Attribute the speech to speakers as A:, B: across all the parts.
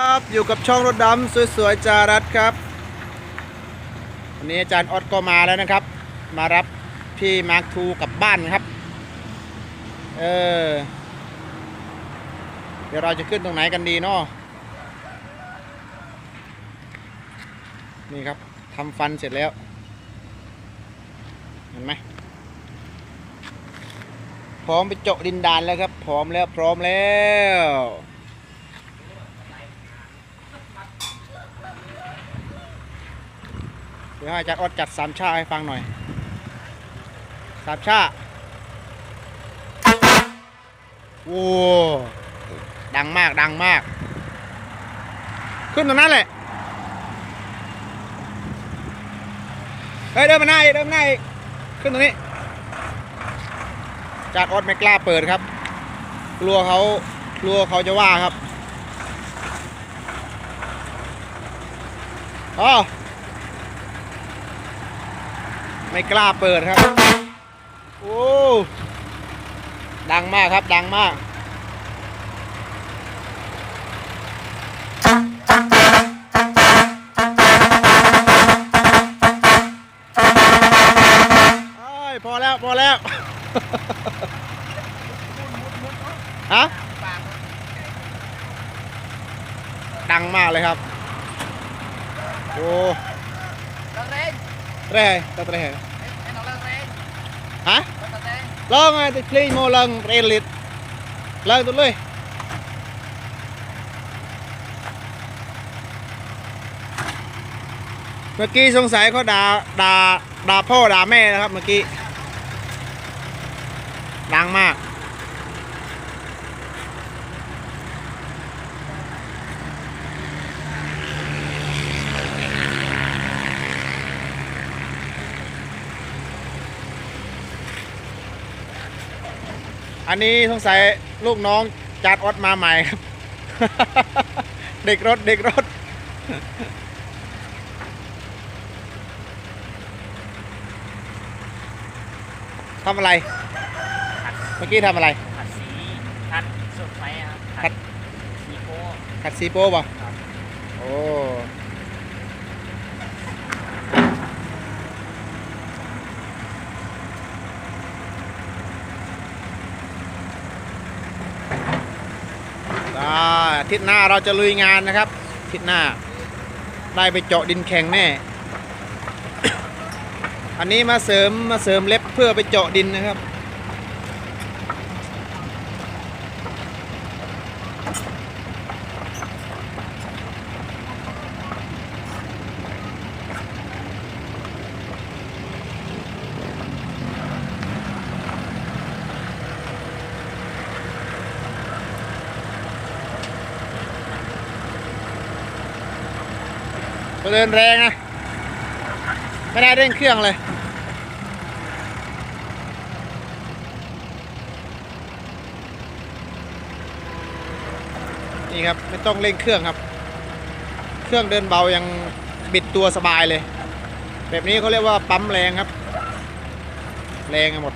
A: ครับอยู่กับช่องรถดำสวยๆจารัสครับ วันนี้อาจารย์ออดก็มาแล้วนะครับ มารับพี่มาร์คทูกลับบ้านครับ เออ เดี๋ยวเราจะขึ้นตรงไหนกันดีเนาะนี่ครับทำฟันเสร็จแล้ว เห็นไหมพร้อมไปเจาะดินดานแล้วครับ พร้อมแล้วพร้อมแล้ว ดี๋ยวให้อาจารย์ออดจัดสามชาให้ฟังหน่อยสามชาโอ้ดังมากดังมาก ขึ้นตรงนั้นแหละเฮ้ยเดินมาหน้าอีกเดินมาหน้าอีกขึ้นตรงนี้จารย์ออดไม่กล้าเปิดครับ กลัวเขากลัวเขาจะว่าครับอ๋อ ไม่กล้าเปิดครับ โอ้ ดังมากครับดังมากเอ้ยพอแล้วพอแล้วฮะดังมากเลยครับ โอ้
B: Lên lên,
A: เร่ตั ดเร่
B: em nó lên lên,
A: ฮะ
B: lên lên.
A: ลองไงติดคลีโมลังเรลิตเลิกตัวเลยเมื่อกี้สงสัยเขาด่าด่าด่าพ่อด่าแม่นะครับเมื่อกี้ดังมาก อันนี้สงสัยลูกน้องจัดออดมาใหม่ครับ เด็กรถเด็กรถ ทำอะไร เมื่อกี้ทำอะไร
B: ขัดสีขัดสุดไฟครับ
A: ขัด
B: สีโก้
A: ขัดซีโป้ป่ะ
B: ครับ
A: โอ้ อ่าอา ทิศหน้าเราจะลุยงานนะครับอาทิศหน้า ได้ไปเจาะดินแข็งแน่ อันนี้มาเสริมมาเสริมเล็บเพื่อไปเจาะดินนะครับ เดินแรงนะ ไม่ได้เร่งเครื่องเลย นี่ครับ ไม่ต้องเร่งเครื่องครับ เครื่องเดินเบายังบิดตัวสบายเลย แบบนี้เขาเรียกว่าปั๊มแรงครับ แรงหมด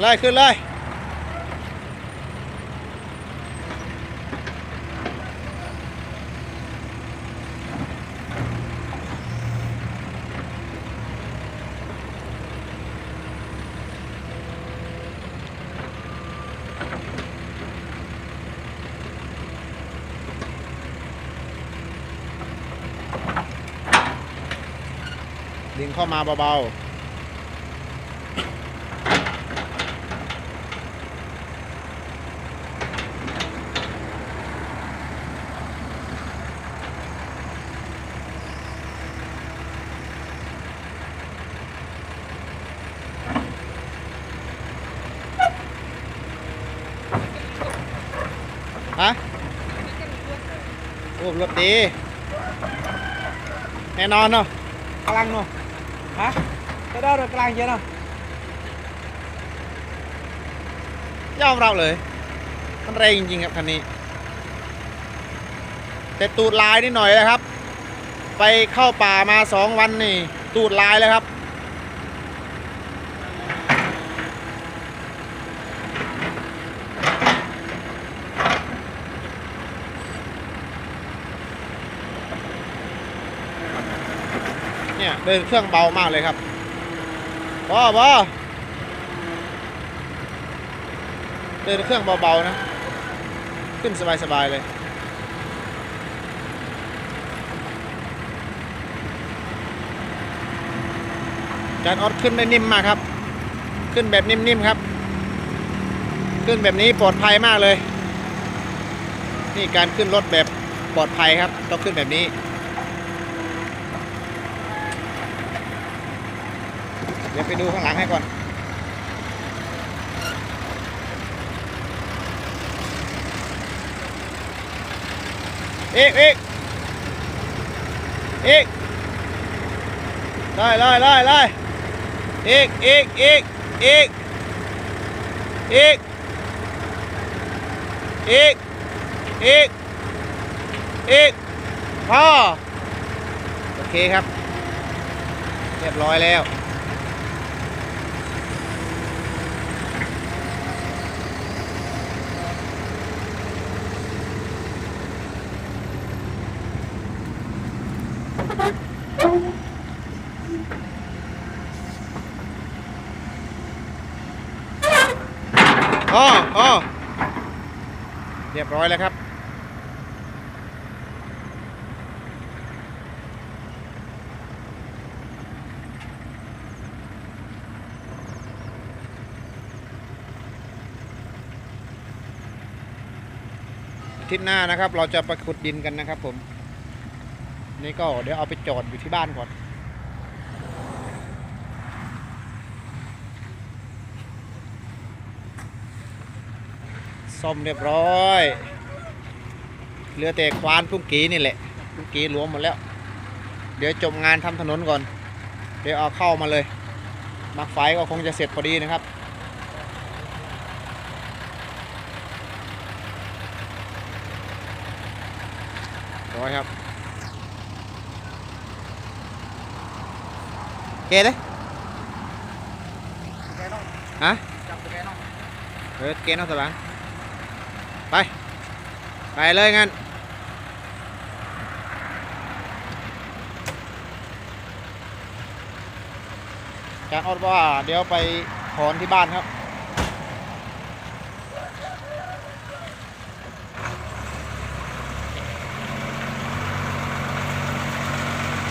A: ไล่ขึ้นเลยดึงเข้ามาเบาๆ ฮะโอ้รถดีแน่นอนเนาะกำลังเนาะฮะจะได้รถกลางเยอะเนาะยอมรับเลย มันแรงจริงๆครับคันนี้ แต่ตูดลายนิดหน่อยนะครับ ไปเข้าป่ามาสองวันนี่ ตูดลายแล้วครับ เนี่ยเดินเครื่องเบามากเลยครับบอบอเดินเครื่องเบาๆนะ ขึ้นสบายๆเลย จานออดขึ้นได้นิ่มมากครับ ขึ้นแบบนิ่มๆครับ ขึ้นแบบนี้ปลอดภัยมากเลย นี่การขึ้นรถแบบปลอดภัยครับ ต้องขึ้นแบบนี้ เดี๋ยวไปดูข้างหลังให้ก่อนเอกเอกเอกไล่ไล่ไล่ไล่เอกเอกเอกเอกเอกเอกเอกเอกพอโอเคครับ เรียบร้อยแล้ว อ๋ออ๋อเรียบร้อยแล้วครับอาทิตย์หน้านะครับ เราจะไปขุดดินกันนะครับผม นี่ก็เดี๋ยวเอาไปจอดอยู่ที่บ้านก่อน ซ่อมเรียบร้อยเหลือแต่ควานพุ่งกีนี่แหละพุ่งกีรวมหมดแล้ว เดี๋ยวจบงานทำถนนก่อน เดี๋ยวเอาเข้ามาเลยมาร์คไฟก็คงจะเสร็จพอดีนะครับร้อยครับเกเลย
B: แกน้อง
A: ฮะ
B: จับแกน้อง
A: เออเกณฑ์เอาสบาย ไป ไปเลยงั้นจานออดว่าเดี๋ยวไปถอนที่บ้านครับ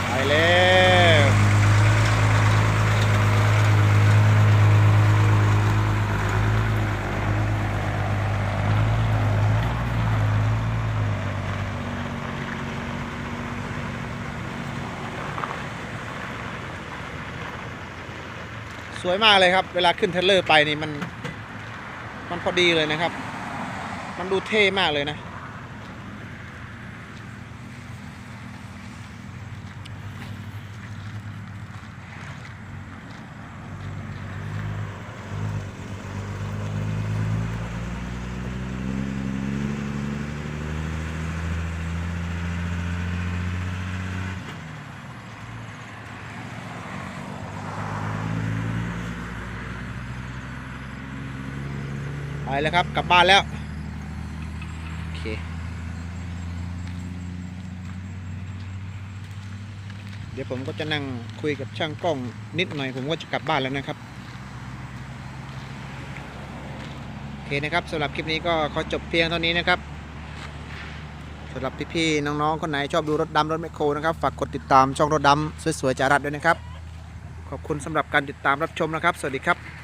A: ไปแล้ว สวยมากเลยครับ เวลาขึ้นเทเลอร์ไปนี่มัน มันพอดีเลยนะครับ มันดูเท่มากเลยนะ แล้วครับ กลับบ้านแล้ว โอเค เดี๋ยวผมก็จะนั่งคุยกับช่างกล้องนิดหน่อยผมก็จะกลับบ้านแล้วนะครับ โอเคนะครับสำหรับคลิปนี้ก็ขอจบเพียงเท่านี้นะครับสำหรับพี่ๆน้องๆคนไหนชอบดูรถดำรถแมคโครนะครับฝากกดติดตามช่องรถดำสวยๆจารัดด้วยนะครับ ขอบคุณสำหรับการติดตามรับชมนะครับ สวัสดีครับ